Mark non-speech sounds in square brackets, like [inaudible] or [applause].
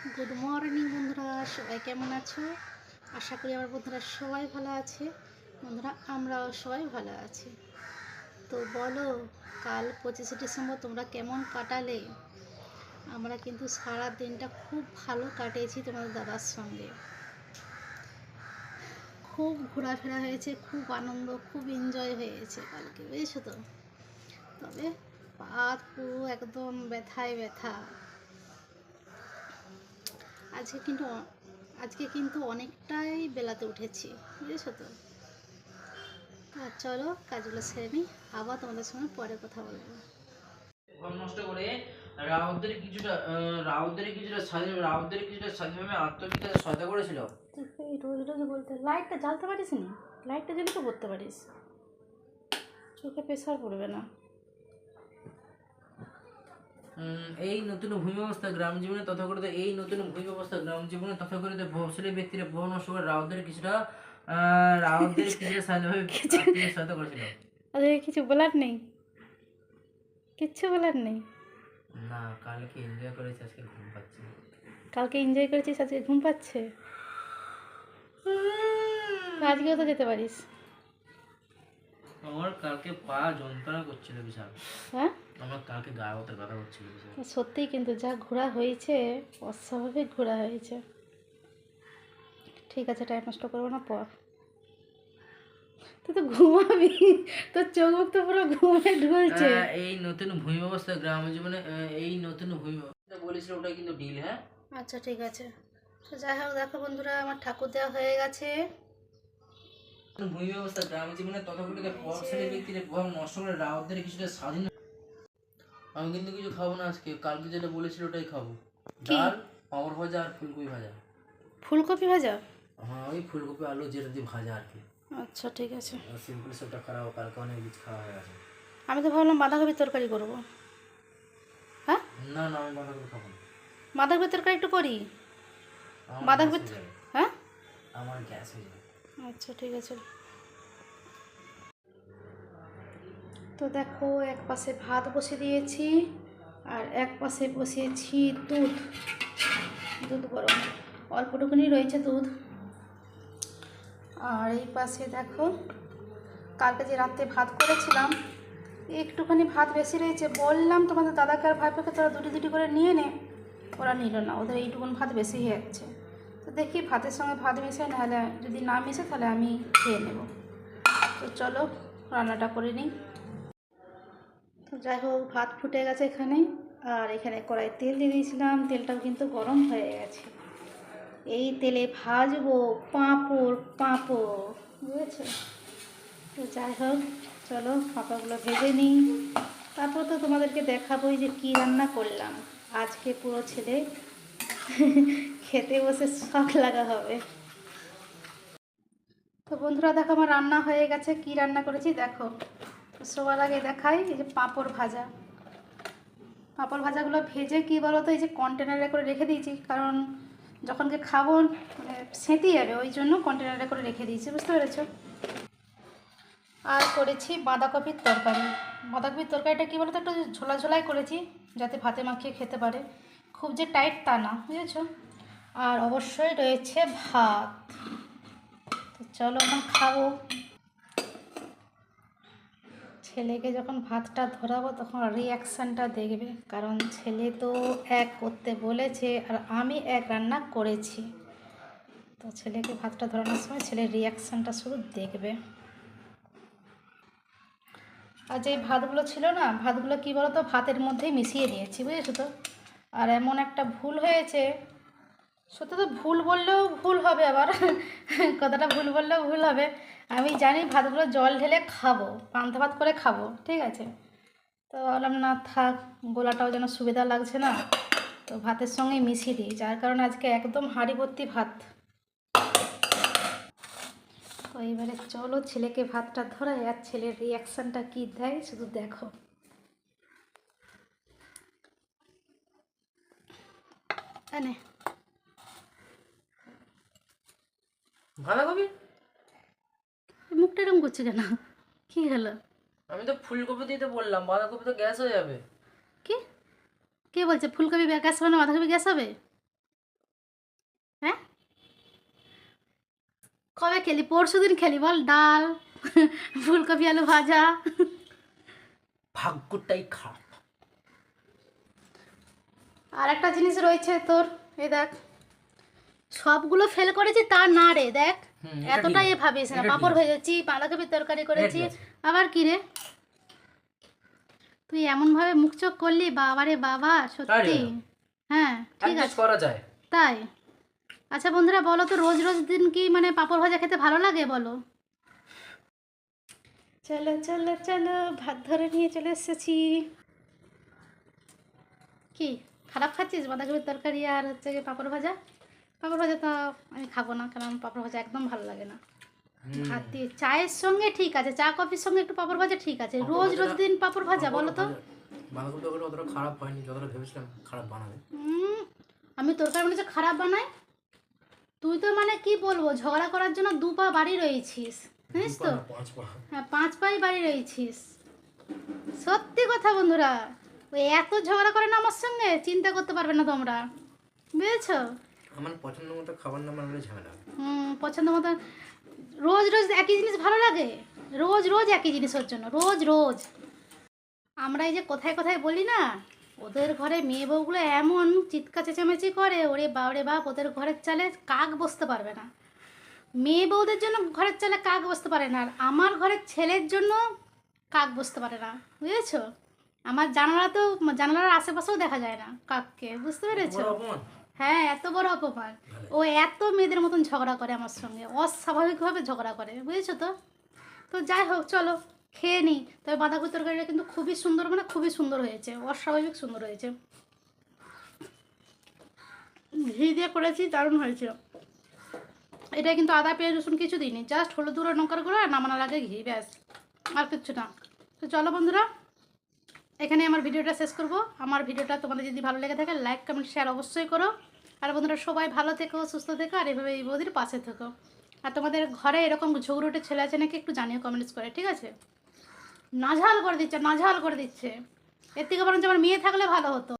Good morning বন্ধুরা। সবাই কেমন আছো? আশা করি আমার বন্ধুরা সবাই ভালো আছে। বন্ধুরা, আমরাও সবাই ভালো আছি। তো বলো, কাল পঁচিশে ডিসেম্বর তোমরা কেমন কাটালে? আমরা কিন্তু সারা দিনটা খুব ভালো কাটিয়েছি তোমাদের দাদার সঙ্গে। খুব ঘোরাফেরা হয়েছে, খুব আনন্দ, খুব এনজয় হয়েছে কালকে, বুঝেছ তো? তবে পা পুরো একদম ব্যথায় ব্যথা। আজকে কিন্তু আজকে কিন্তু অনেকটাই বেলাতে উঠেছি বুঝেছ তো? আর চলো কাজগুলো সেরে নিই আবার তোমাদের সঙ্গে পরে কথা বলব। ঘর নষ্ট করে রাউতদের কিছুটা রাউতদের কিছুটা স্বাধীন রাউতদের কিছুটা স্বাধীনভাবে আত্মবিকাশে সহায়তা করেছিল। এই রোজ রোজ বলতে লাইটটা জ্বালতে পারিস না? লাইটটা জ্বালিয়ে তো করতে পারিস। চোখে প্রেশার পড়বে না। এই নতুন ভূমি ব্যবস্থা গ্রাম জীবনে তথাকথিত এই নতুন ভূমি ব্যবস্থা গ্রাম জীবনে তথাকথিত প্রভাবশালী ব্যক্তিরা বহু নষ্ট করে রাউতদের কিছুটা আহ, রাউতদের [laughs] কিছুটা স্বাধীনভাবে সহায়তা করেছিল। কিছু বলার নেই। কিচ্ছু বলার নেই। না কালকে এনজয় করেছি আজকে ঘুম পাচ্ছে কালকে এনজয় করেছিস আজকে ঘুম পাচ্ছে? আজকেও তো যেতে পারিস। আমার কালকে পা যন্ত্রণা করছিল বিশাল। হ্যাঁ? আমার কালকে হচ্ছিল বিশাল। সত্যিই কিন্তু যা ঘোরা হয়েছে অস্বাভাবিক ঘোরা হয়েছে। ঠিক আছে টাইম নষ্ট করব না পর। তুই তো ঘুমাবি তোর চোখ মুখ তো পুরো ঘুমে ঢুলছে। এই নতুন ভূমি ব্যবস্থা গ্রাম জীবনে এই নতুন ভূমি ব্যবস্থা বলেছিল ওটা কিন্তু ডিল হ্যাঁ? আচ্ছা ঠিক আছে। তো যাই হোক দেখো বন্ধুরা আমার ঠাকুর দেওয়া হয়ে গেছে। ভূমি ব্যবস্থা গ্রাম জীবনে তথাকথিত প্রভাবশালী ব্যক্তিদের প্রভাব নষ্ট করে রাউতদের কিছুটা স্বাধীন আমি কিন্তু কিছু খাব না আজকে কালকে যেটা বলেছিল ওটাই খাব? ডাল পাঁপড় ভাজা আর ফুলকপি ভাজা। ফুলকপি ভাজা? হ্যাঁ ওই ফুলকপি আলু যেটা দিয়ে ভাজা আর কি। আচ্ছা ঠিক আছে। সিম্পল সবটা খারাপ কালকে অনেক কিছু খাওয়া হয়ে গেছে। আমি তো ভাবলাম বাঁধাকপির তরকারি করব। হ্যাঁ? না না আমি বাঁধাকপি খাব না। বাঁধাকপির তরকারি একটু করি। আমার বাঁধাকপি গ্যাস হয়ে যাবে। হ্যাঁ? আমার গ্যাস হয়ে যাবে। আচ্ছা ঠিক আছে। তো দেখো, এক পাশে ভাত বসিয়ে দিয়েছি আর এক পাশে বসিয়েছি দুধ দুধ গরম। অল্পটুকুনি রয়েছে দুধ। আর এই পাশে দেখো, কালকে যে রাত্রে ভাত করেছিলাম, একটুখানি ভাত বেশি রয়েছে। বললাম তোমাদের দাদাকে আর ভাইপোকে, তোরা দুটি দুটি করে নিয়ে নে। ওরা নিল না, ওদের এইটুকুন ভাত বেশি হয়ে যাচ্ছে। তো দেখি ভাতের সঙ্গে ভাত মিশাই নাহলে যদি না মিশে তাহলে আমি খেয়ে নেব। তো চলো, রান্নাটা করে নিই। তো যাই হোক, ভাত ফুটে গেছে এখানে, আর এখানে কড়াই তেল দিয়ে দিয়েছিলাম, তেলটাও কিন্তু গরম হয়ে গেছে। এই তেলে ভাজবো পাঁপড় পাঁপড়, বুঝেছ? তো যাই হোক, চলো পাঁপড়গুলো ভেজে নিই। তারপর তো তোমাদেরকে দেখাবোই যে কী রান্না করলাম। আজকে পুরো ছেলে খেতে বসে শখ লাগা হবে। তো বন্ধুরা, দেখো আমার রান্না হয়ে গেছে। কি রান্না করেছি? দেখো, সবার আগে দেখাই এই যে পাঁপড় ভাজা। পাঁপড় ভাজাগুলো ভেজে কি বলো তো এই যে কন্টেনারে করে রেখে দিয়েছি। কারণ যখনকে খাব মানে সেঁতে যাবে, ওই জন্য কন্টেনারে করে রেখে দিয়েছি। বুঝতে পেরেছ? আর করেছি বাঁধাকপির তরকারি। বাঁধাকপির তরকারিটা কী বলো তো একটু ঝোলা ঝোলাই করেছি, যাতে ভাতে মাখিয়ে খেতে পারে। খুব যে টাইট তা না, বুঝেছ? আর অবশ্যই রয়েছে ভাত। তো চলো এখন খাব। ছেলেকে যখন ভাতটা ধরাবো, তখন রিয়াকশানটা দেখবে। কারণ ছেলে তো এক করতে বলেছে, আর আমি এক রান্না করেছি। তো ছেলেকে ভাতটা ধরানোর সময় ছেলের রিয়াকশানটা শুধু দেখবে। আর যে ভাতগুলো ছিল না, ভাতগুলো কী বলো তো ভাতের মধ্যেই মিশিয়ে দিয়েছি, বুঝেছ তো? আর এমন একটা ভুল হয়েছে। সত্যি তো ভুল বললেও ভুল হবে আবার। কথাটা ভুল বললেও ভুল হবে। আমি জানি ভাতগুলো জল ঢেলে খাব, পান্তা ভাত করে খাব, ঠিক আছে? তো বললাম না থাক, গোলাটাও যেন সুবিধা লাগছে না। তো ভাতের সঙ্গে মিশিয়ে দিই, যার কারণে আজকে একদম হাঁড়ি ভর্তি ভাত। তো এবারে চলো ছেলেকে ভাতটা ধরাই, আর ছেলের রিয়াকশানটা কী দেয়, শুধু দেখো। এনে বাঁধাকপি মুখটা এরকম করছে কেন? কি হলো? আমি তো ফুলকপি দিতে বললাম বাঁধাকপি তো গ্যাস হয়ে যাবে। কি? কে বলছে ফুলকপি গ্যাস হবে না বাঁধাকপি গ্যাস হবে? হ্যাঁ? কবে খেলি? পরশু দিন খেলি বল ডাল ফুলকপি আলু ভাজা। ভাগ্যটাই খা আর একটা জিনিস রয়েছে তোর এই দেখ। সবগুলো ফেল করেছি তা না রে দেখ। এতটাই এ ভাবিস না পাপড়। ভেজেছি বাঁধাকপির তরকারি করেছি। আবার কি রে? তুই এমন ভাবে মুখ চোখ করলি বাবারে বাবা সত্যি। হ্যাঁ ঠিক আছে। করা যায়। তাই। আচ্ছা বন্ধুরা বলো তো রোজ রোজ দিন কি মানে পাঁপড় ভাজা খেতে ভালো লাগে বলো? চলো চলো চলো ভাত ধরে নিয়ে চলে এসেছি। কি? খারাপ খাচ্ছিস? বাঁধাকপির তরকারি আর হচ্ছে গিয়ে পাঁপড় ভাজা? পাঁপড় ভাজা তো আমি খাব না কারণ পাঁপড় ভাজা একদম ভালো লাগে না। ভাত দিয়ে চায়ের সঙ্গে ঠিক আছে চা কফির সঙ্গে একটু পাঁপড় ভাজা ঠিক আছে। রোজ রোজ দিন পাঁপড় ভাজা বলো তো। বাঁধাকপি তরকারি অতটা খারাপ হয়নি যতটা ভেবেছিলাম খারাপ বানাবে। আমি তরকারি মনে হচ্ছে খারাপ বানাই। তুই তো মানে কি বলব ঝগড়া করার জন্য দু পা বাড়ি রয়েছিস জানিস তো। হ্যাঁ পাঁচ পাই বাড়ি রয়েছিস। সত্যি কথা বন্ধুরা ওই এত ঝগড়া করে না আমার সঙ্গে? চিন্তা করতে পারবে না তোমরা। বুঝেছ? আমার পছন্দ মতো খাবার না বানালে ঝামেলা হুম পছন্দ মতো রোজ রোজ একই জিনিস ভালো লাগে? রোজ রোজ একই জিনিসের জন্য রোজ রোজ। আমরা এই যে কোথায় কোথায় বলি না ওদের ঘরে মেয়ে বউগুলো এমন চিৎকা চেঁচামেচি করে ওরে বাপরে বাপ ওদের ঘরের চালে কাক বসতে পারবে না। মেয়ে বউদের জন্য ঘরের চালে কাক বসতে পারে না আর আমার ঘরের ছেলের জন্য কাক বসতে পারে না। বুঝেছ? আমার জানালা তো জানালার আশেপাশেও দেখা যায় না কাককে বুঝতে পেরেছ? হ্যাঁ এত বড় অপমান। ও এত মেয়েদের মতন ঝগড়া করে আমার সঙ্গে অস্বাভাবিকভাবে ঝগড়া করে বুঝেছ তো? তো যাই হোক চলো খেয়ে নিই তবে বাঁধাকপি তরকারিটা কিন্তু খুবই সুন্দর মানে খুবই সুন্দর হয়েছে অস্বাভাবিক সুন্দর হয়েছে। ঘি দিয়ে করেছি দারুণ হয়েছে। এটা কিন্তু আদা পেঁয়াজ রসুন কিছু দিইনি জাস্ট হলুদ গুঁড়ো লঙ্কার গুঁড়ো আর নামানোর আগে ঘি ব্যাস আর কিচ্ছু না। তো চলো বন্ধুরা এখানে আমার ভিডিওটা শেষ করব। আমার ভিডিওটা তোমাদের যদি ভালো লেগে থাকে লাইক কমেন্ট শেয়ার অবশ্যই করো। আর বন্ধুরা, সবাই ভালো থেকো, সুস্থ থেকো, আর এভাবে এই বৌদির পাশে থেকো। আর তোমাদের ঘরে এরকম ঝগড়ুটে ছেলে আছে নাকি একটু জানিও কমেন্টস করে, ঠিক আছে? নাঝাল করে দিচ্ছে, নাঝাল করে দিচ্ছে। এর থেকে বরঞ্চ আমার মেয়ে থাকলে ভালো হতো।